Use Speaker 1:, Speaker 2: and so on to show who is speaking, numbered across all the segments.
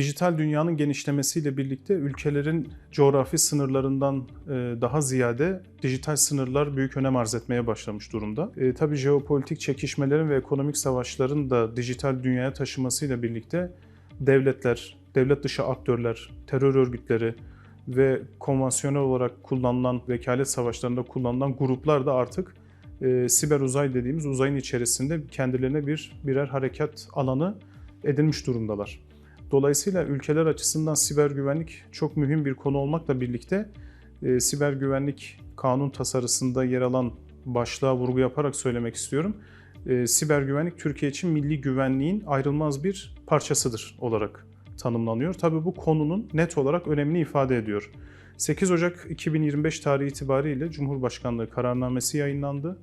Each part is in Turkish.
Speaker 1: Dijital dünyanın genişlemesiyle birlikte ülkelerin coğrafi sınırlarından e, daha ziyade dijital sınırlar büyük önem arz etmeye başlamış durumda. E, tabii jeopolitik çekişmelerin ve ekonomik savaşların da dijital dünyaya taşımasıyla birlikte devletler, devlet dışı aktörler, terör örgütleri ve konvansiyonel olarak kullanılan vekalet savaşlarında kullanılan gruplar da artık e, siber uzay dediğimiz uzayın içerisinde kendilerine bir birer harekat alanı edinmiş durumdalar. Dolayısıyla ülkeler açısından siber güvenlik çok mühim bir konu olmakla birlikte e, siber güvenlik kanun tasarısında yer alan başlığa vurgu yaparak söylemek istiyorum. E, siber güvenlik Türkiye için milli güvenliğin ayrılmaz bir parçasıdır olarak tanımlanıyor. Tabii bu konunun net olarak önemini ifade ediyor. 8 Ocak 2025 tarihi itibariyle Cumhurbaşkanlığı kararnamesi yayınlandı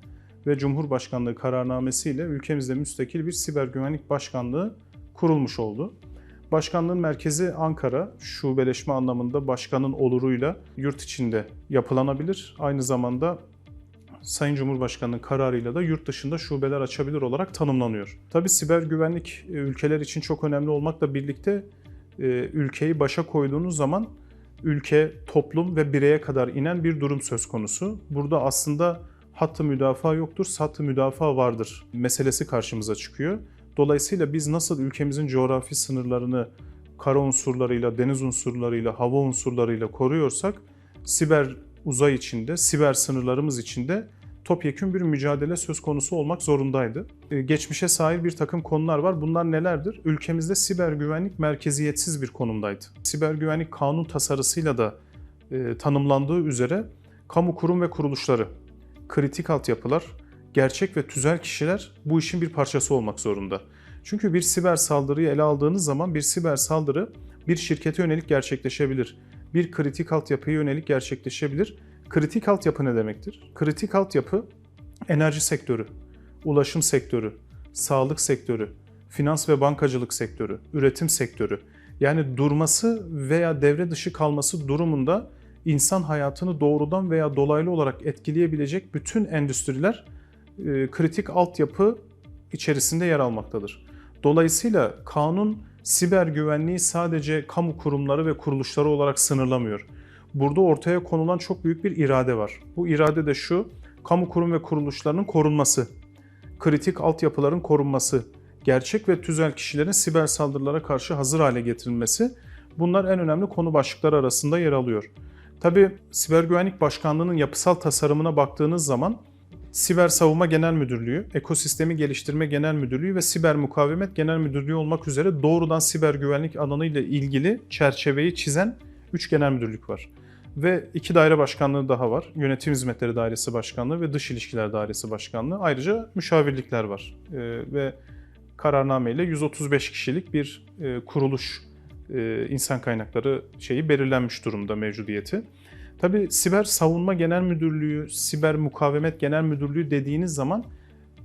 Speaker 1: ve Cumhurbaşkanlığı kararnamesiyle ülkemizde müstakil bir siber güvenlik başkanlığı kurulmuş oldu. Başkanlığın merkezi Ankara, şubeleşme anlamında başkanın oluruyla yurt içinde yapılanabilir. Aynı zamanda Sayın Cumhurbaşkanı'nın kararıyla da yurt dışında şubeler açabilir olarak tanımlanıyor. Tabii siber güvenlik e, ülkeler için çok önemli olmakla birlikte e, ülkeyi başa koyduğunuz zaman ülke, toplum ve bireye kadar inen bir durum söz konusu. Burada aslında hattı müdafaa yoktur, sattı müdafaa vardır meselesi karşımıza çıkıyor. Dolayısıyla biz nasıl ülkemizin coğrafi sınırlarını kara unsurlarıyla, deniz unsurlarıyla, hava unsurlarıyla koruyorsak siber uzay içinde, siber sınırlarımız içinde topyekün bir mücadele söz konusu olmak zorundaydı. Ee, Geçmişe sahip bir takım konular var. Bunlar nelerdir? Ülkemizde siber güvenlik merkeziyetsiz bir konumdaydı. Siber güvenlik kanun tasarısıyla da e, tanımlandığı üzere kamu kurum ve kuruluşları, kritik altyapılar, gerçek ve tüzel kişiler bu işin bir parçası olmak zorunda. Çünkü bir siber saldırıyı ele aldığınız zaman bir siber saldırı bir şirkete yönelik gerçekleşebilir. Bir kritik altyapıya yönelik gerçekleşebilir. Kritik altyapı ne demektir? Kritik altyapı enerji sektörü, ulaşım sektörü, sağlık sektörü, finans ve bankacılık sektörü, üretim sektörü. Yani durması veya devre dışı kalması durumunda insan hayatını doğrudan veya dolaylı olarak etkileyebilecek bütün endüstriler kritik altyapı içerisinde yer almaktadır. Dolayısıyla kanun siber güvenliği sadece kamu kurumları ve kuruluşları olarak sınırlamıyor. Burada ortaya konulan çok büyük bir irade var. Bu irade de şu, kamu kurum ve kuruluşlarının korunması, kritik altyapıların korunması, gerçek ve tüzel kişilerin siber saldırılara karşı hazır hale getirilmesi bunlar en önemli konu başlıkları arasında yer alıyor. Tabi Siber Güvenlik Başkanlığı'nın yapısal tasarımına baktığınız zaman Siber Savunma Genel Müdürlüğü, Ekosistemi Geliştirme Genel Müdürlüğü ve Siber Mukavemet Genel Müdürlüğü olmak üzere doğrudan siber güvenlik alanıyla ilgili çerçeveyi çizen 3 genel müdürlük var. Ve iki daire başkanlığı daha var. Yönetim Hizmetleri Dairesi Başkanlığı ve Dış İlişkiler Dairesi Başkanlığı. Ayrıca müşavirlikler var. Ee, ve kararnameyle 135 kişilik bir e, kuruluş e, insan kaynakları şeyi belirlenmiş durumda mevcudiyeti. Tabii Siber Savunma Genel Müdürlüğü, Siber Mukavemet Genel Müdürlüğü dediğiniz zaman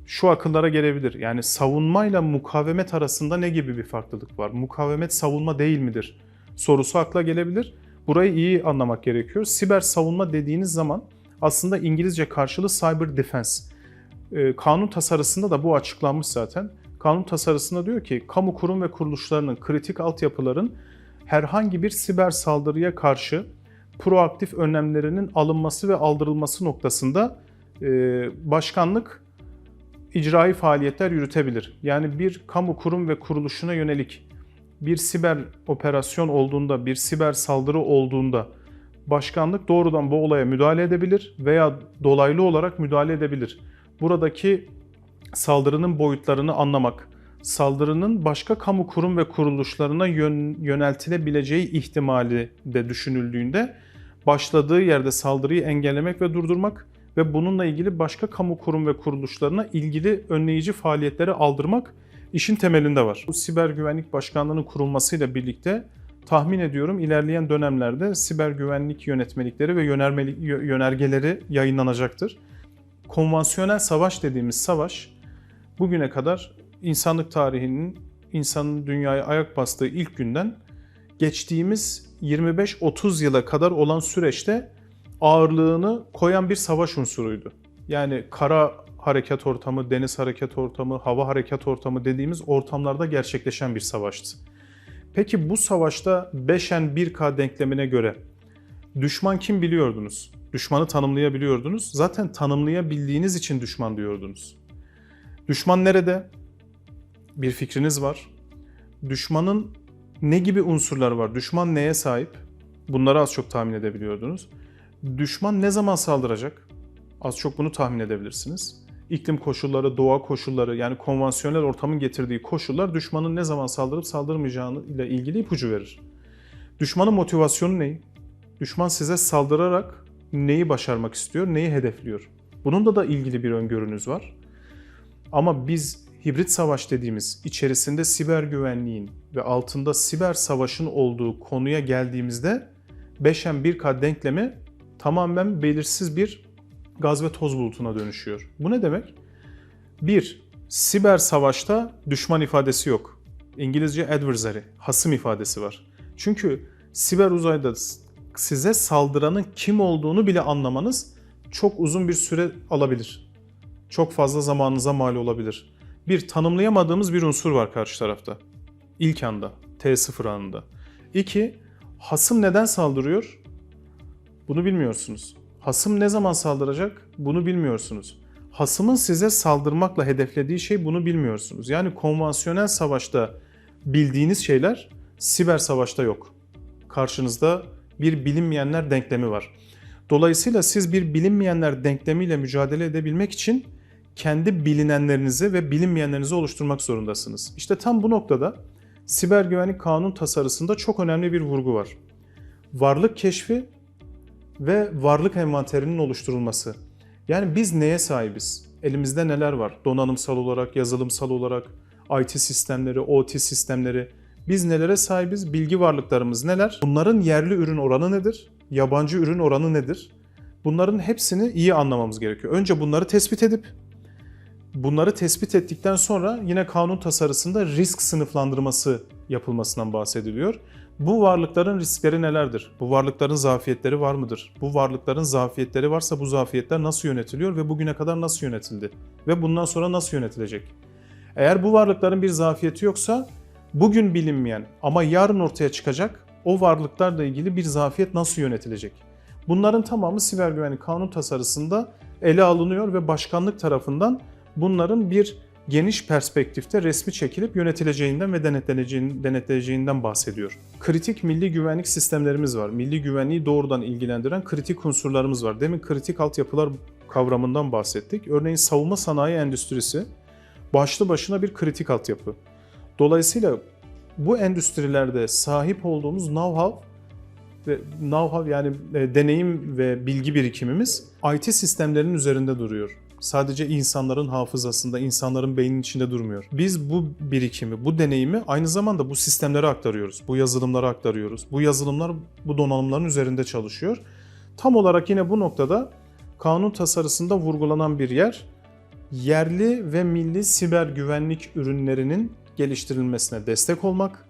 Speaker 1: şu akıllara gelebilir. Yani savunmayla mukavemet arasında ne gibi bir farklılık var? Mukavemet savunma değil midir? Sorusu akla gelebilir. Burayı iyi anlamak gerekiyor. Siber savunma dediğiniz zaman aslında İngilizce karşılığı cyber defense. Ee, kanun tasarısında da bu açıklanmış zaten. Kanun tasarısında diyor ki kamu kurum ve kuruluşlarının kritik altyapıların herhangi bir siber saldırıya karşı proaktif önlemlerinin alınması ve aldırılması noktasında e, başkanlık icraî faaliyetler yürütebilir. Yani bir kamu kurum ve kuruluşuna yönelik bir siber operasyon olduğunda, bir siber saldırı olduğunda başkanlık doğrudan bu olaya müdahale edebilir veya dolaylı olarak müdahale edebilir. Buradaki saldırının boyutlarını anlamak, saldırının başka kamu kurum ve kuruluşlarına yön, yöneltilebileceği ihtimali de düşünüldüğünde başladığı yerde saldırıyı engellemek ve durdurmak ve bununla ilgili başka kamu kurum ve kuruluşlarına ilgili önleyici faaliyetleri aldırmak işin temelinde var. Bu siber güvenlik başkanlığının kurulmasıyla birlikte tahmin ediyorum ilerleyen dönemlerde siber güvenlik yönetmelikleri ve yönergeleri yayınlanacaktır. Konvansiyonel savaş dediğimiz savaş bugüne kadar insanlık tarihinin insanın dünyaya ayak bastığı ilk günden geçtiğimiz 25-30 yıla kadar olan süreçte ağırlığını koyan bir savaş unsuruydu. Yani kara harekat ortamı, deniz harekat ortamı, hava harekat ortamı dediğimiz ortamlarda gerçekleşen bir savaştı. Peki bu savaşta 5N 1K denklemine göre düşman kim biliyordunuz? Düşmanı tanımlayabiliyordunuz. Zaten tanımlayabildiğiniz için düşman diyordunuz. Düşman nerede? Bir fikriniz var. Düşmanın ne gibi unsurlar var? Düşman neye sahip? Bunları az çok tahmin edebiliyordunuz. Düşman ne zaman saldıracak? Az çok bunu tahmin edebilirsiniz. İklim koşulları, doğa koşulları yani konvansiyonel ortamın getirdiği koşullar düşmanın ne zaman saldırıp saldırmayacağını ile ilgili ipucu verir. Düşmanın motivasyonu ne? Düşman size saldırarak neyi başarmak istiyor, neyi hedefliyor? Bununla da ilgili bir öngörünüz var. Ama biz hibrit savaş dediğimiz içerisinde siber güvenliğin ve altında siber savaşın olduğu konuya geldiğimizde 5M1K denklemi tamamen belirsiz bir gaz ve toz bulutuna dönüşüyor. Bu ne demek? Bir, siber savaşta düşman ifadesi yok. İngilizce adversary, hasım ifadesi var. Çünkü siber uzayda size saldıranın kim olduğunu bile anlamanız çok uzun bir süre alabilir. Çok fazla zamanınıza mal olabilir. Bir, tanımlayamadığımız bir unsur var karşı tarafta. İlk anda, T0 anında. İki, hasım neden saldırıyor? Bunu bilmiyorsunuz. Hasım ne zaman saldıracak? Bunu bilmiyorsunuz. Hasımın size saldırmakla hedeflediği şey bunu bilmiyorsunuz. Yani konvansiyonel savaşta bildiğiniz şeyler siber savaşta yok. Karşınızda bir bilinmeyenler denklemi var. Dolayısıyla siz bir bilinmeyenler denklemiyle mücadele edebilmek için kendi bilinenlerinizi ve bilinmeyenlerinizi oluşturmak zorundasınız. İşte tam bu noktada siber güvenlik kanun tasarısında çok önemli bir vurgu var. Varlık keşfi ve varlık envanterinin oluşturulması. Yani biz neye sahibiz? Elimizde neler var? Donanımsal olarak, yazılımsal olarak, IT sistemleri, OT sistemleri. Biz nelere sahibiz? Bilgi varlıklarımız neler? Bunların yerli ürün oranı nedir? Yabancı ürün oranı nedir? Bunların hepsini iyi anlamamız gerekiyor. Önce bunları tespit edip bunları tespit ettikten sonra yine kanun tasarısında risk sınıflandırması yapılmasından bahsediliyor. Bu varlıkların riskleri nelerdir? Bu varlıkların zafiyetleri var mıdır? Bu varlıkların zafiyetleri varsa bu zafiyetler nasıl yönetiliyor ve bugüne kadar nasıl yönetildi? Ve bundan sonra nasıl yönetilecek? Eğer bu varlıkların bir zafiyeti yoksa bugün bilinmeyen ama yarın ortaya çıkacak o varlıklarla ilgili bir zafiyet nasıl yönetilecek? Bunların tamamı siber güvenlik kanun tasarısında ele alınıyor ve başkanlık tarafından bunların bir geniş perspektifte resmi çekilip yönetileceğinden ve denetleneceğinden, bahsediyor. Kritik milli güvenlik sistemlerimiz var. Milli güvenliği doğrudan ilgilendiren kritik unsurlarımız var. Demin kritik altyapılar kavramından bahsettik. Örneğin savunma sanayi endüstrisi başlı başına bir kritik altyapı. Dolayısıyla bu endüstrilerde sahip olduğumuz know-how ve know-how yani e, deneyim ve bilgi birikimimiz IT sistemlerinin üzerinde duruyor sadece insanların hafızasında, insanların beyninin içinde durmuyor. Biz bu birikimi, bu deneyimi aynı zamanda bu sistemlere aktarıyoruz. Bu yazılımlara aktarıyoruz. Bu yazılımlar bu donanımların üzerinde çalışıyor. Tam olarak yine bu noktada kanun tasarısında vurgulanan bir yer yerli ve milli siber güvenlik ürünlerinin geliştirilmesine destek olmak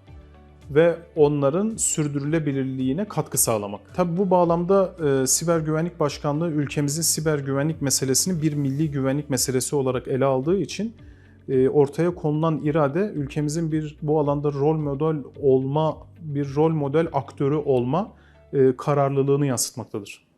Speaker 1: ve onların sürdürülebilirliğine katkı sağlamak. Tabi bu bağlamda e, Siber Güvenlik Başkanlığı ülkemizin siber güvenlik meselesini bir milli güvenlik meselesi olarak ele aldığı için e, ortaya konulan irade ülkemizin bir bu alanda rol model olma, bir rol model aktörü olma e, kararlılığını yansıtmaktadır.